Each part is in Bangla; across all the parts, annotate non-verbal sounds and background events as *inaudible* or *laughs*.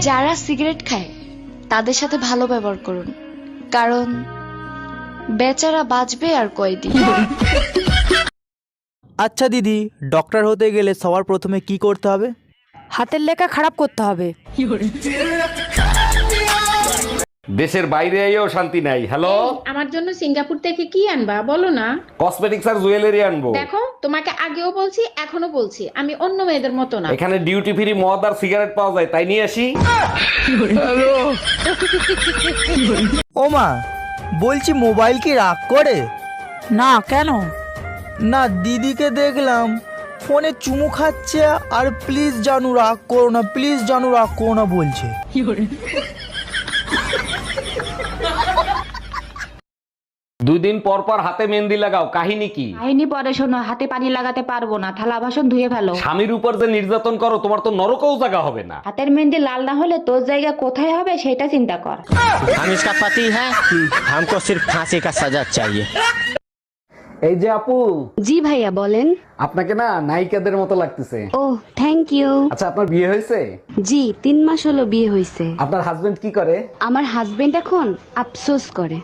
যারা সিগারেট খায় তাদের সাথে ভালো ব্যবহার করুন। কারণ বেচারা বাঁচবে আর কয়দিন। আচ্ছা দিদি ডক্টর হতে গেলে সবার প্রথমে কি করতে হবে? হাতের লেখা খারাপ করতে হবে। দেশের বাইরে এও শান্তি নাই হ্যালো? আমার জন্য সিঙ্গাপুর থেকে কি আনবা? বলো না। কসমেটিক্স আর জুয়েলারি আনব। দেখো তোমাকে আগেও বলছি এখনও বলছি। আমি অন্য মেয়েদের মতো না। এখানে ডিউটি ফ্রি মদ আর সিগারেট পাওয়া যায় তাই নিয়ে আসি। *laughs* ও মা বলছি মোবাইল কি রাগ করে? না কেন? না দিদিকে দেখলাম ফোনে চুমু খাচ্ছে আর প্লিজ জানু রাগ করো না প্লিজ জানু রাগ করো না বলছে। দুই দিন পর পর হাতে মেহেন্দি লাগাও কাহিনী কি কাহিনী পরে শোনো হাতে পানি লাগাতে পারবো না থালা বাসন ধুয়ে ফেলো স্বামীর উপর যে নির্যাতন করো তোমার তো নরকও জায়গা হবে না হাতের মেহেন্দি লাল না হলে তোর জায়গা কোথায় হবে সেটা চিন্তা কর हम इसका पति है हमको सिर्फ फांसी का सजा चाहिए এই যে আপু জি ভাইয়া বলেন আপনাকে না নায়িকাদের মতো লাগতেছে ও থ্যাংক ইউ আচ্ছা আপনার বিয়ে হয়েছে জি তিন মাস হলো বিয়ে হয়েছে আপনার হাজবেন্ড কি করে আমার হাজবেন্ড এখন আফসোস করে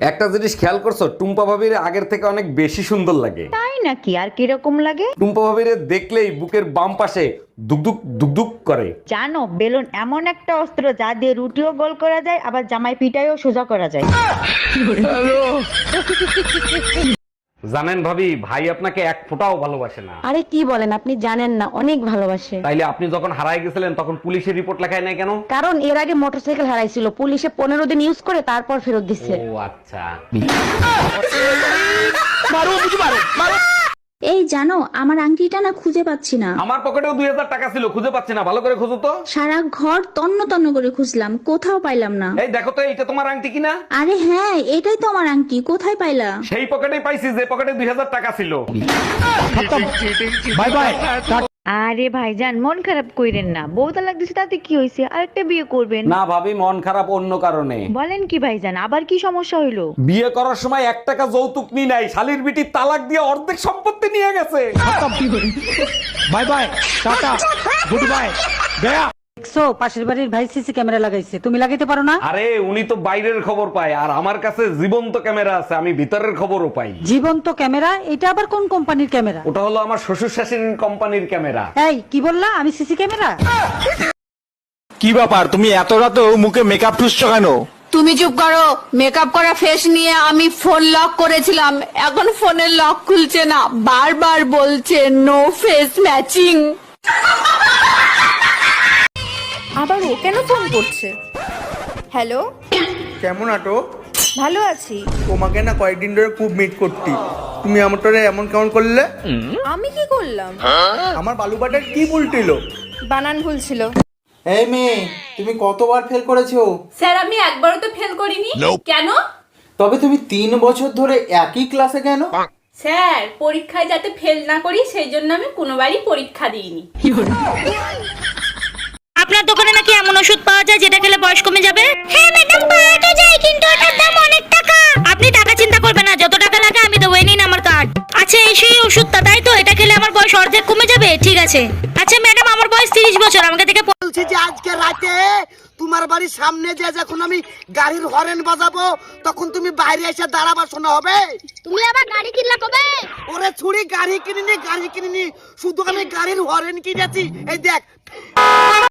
একটা জিনিস খেয়াল করছ টুম্পা ভাবির আগের থেকে অনেক বেশি সুন্দর লাগে। তাই নাকি? আর কীরকম লাগে? টুম্পা ভাবির দেখলেই বুকের বাম পাশে দুকদুক দুকদুক করে। জানো বেলুন এমন একটা অস্ত্র যা দিয়ে রুটিও গোল করা যায় আবার জামাই পিটাইও সোজা করা যায়। *laughs* জানেন ভাবি ভাই আপনাকে এক ফোঁটাও ভালোবাসে না। আরে কি বলেন আপনি জানেন না অনেক ভালোবাসে। তাইলে আপনি যখন হারায় গেছিলেন তখন পুলিশের রিপোর্ট লেখায় নাই কেন? কারণ এর আগে মোটরসাইকেল হারাইছিল পুলিশে পনেরো দিন ইউজ করে তারপর ফেরত দিচ্ছে ও আচ্ছা। এই জানো আমার আংটিটা না খুঁজে পাচ্ছি না। আমার পকেটেও দুই হাজার টাকা ছিল খুঁজে পাচ্ছি না। ভালো করে খুঁজো তো। সারা ঘর তন্ন তন্ন করে খুঁজলাম কোথাও পাইলাম না। এই দেখো তো এইটা তোমার আংটি কিনা? আরে হ্যাঁ এটাই তো আমার আংটি কোথায় পাইলা? সেই পকেটেই পাইছি যে পকেটে দুই হাজার টাকা ছিল। বাই বাই আরে ভাইজান মন খারাপ কইরেন না। বউ লাগতেছে তাতে কি হইছে? আরেকটা বিয়ে করবেন। না ভাবি মন খারাপ অন্য কারণে। বলেন কি ভাইজান আবার কি সমস্যা হইল? বিয়ে করার সময় এক টাকা যৌতুক নি নাই শালির বিটি তালাক দিয়ে অর্ধেক সম্পত্তি নিয়ে গেছে। Bye bye tata good bye গয়া দেখছ? পাশের বাড়ির ভাই সিসি ক্যামেরা লাগাইছে। তুমি লাগাইতে পারো না? আরে উনি তো বাইরের খবর পায় আর আমার কাছে জীবন্ত ক্যামেরা আছে আমি ভিতরের খবরও পাই। জীবন্ত ক্যামেরা? এটা আবার কোন কোম্পানির ক্যামেরা? ওটা হলো আমার শ্বশুর শাশুড়ির কোম্পানির ক্যামেরা। এই কি বললা? আমি সিসি ক্যামেরা? কি ব্যাপার? তুমি এত রাতেও মুখে মেকআপ ঠুসছো কেন? তুমি চুপ করো। মেকআপ করা ফেস নিয়ে আমি ফোন লক করেছিলাম। এখন ফোনের লক খুলছে না। বারবার বলছে নো ফেস ম্যাচিং আবার ও কেন ফোন করছে? হ্যালো? কেমন আটো ভালো আছি। তোমাকে না কয়েকদিন ধরে খুব মিট করতি তুমি আমারটারে এমন কেমন করলে? আমি কি করলাম? আমার বালুবাটার কি উল্টিল? বানান ভুল ছিল। এই মেয়ে তুমি কতবার ফেল করেছ? স্যার আমি একবারও তো ফেল করিনি। কেন? তবে তুমি তিন বছর ধরে একই ক্লাসে কেন? স্যার পরীক্ষায় যাতে ফেল না করি সেই জন্য আমি কোনোবারই পরীক্ষা দিইনি আপনার দোকানে নাকি এমন ওষুধ পাওয়া যায় যেটা খেলে বয়স কমে যাবে? হ্যাঁ ম্যাডাম পাওয়া তো যায় কিন্তু ওটার দাম অনেক টাকা। আপনি টাকা চিন্তা করবেন না যত টাকা লাগে আমি দেবো নিন আমার কার্ড আচ্ছা এই সেই ওষুধটা তাই তো? এটা খেলে আমার বয়স অর্ধেক কমে যাবে? ঠিক আছে। আচ্ছা ম্যাডাম আমার বয়স তিরিশ বছর আমাকে থেকে বলছি যে আজকে রাতে তোমার বাড়ির সামনে যে যখন আমি গাড়ির হরেন বাজাবো তখন তুমি বাইরে এসে দাঁড়াবা শোনা হবে? তুমি আবার গাড়ি কিনলা কবে? ওরে ছুরি গাড়ি কিনিনি গাড়ি কিনিনি। শুধু আমি গাড়ির হরেন কিনেছি। এই দেখ।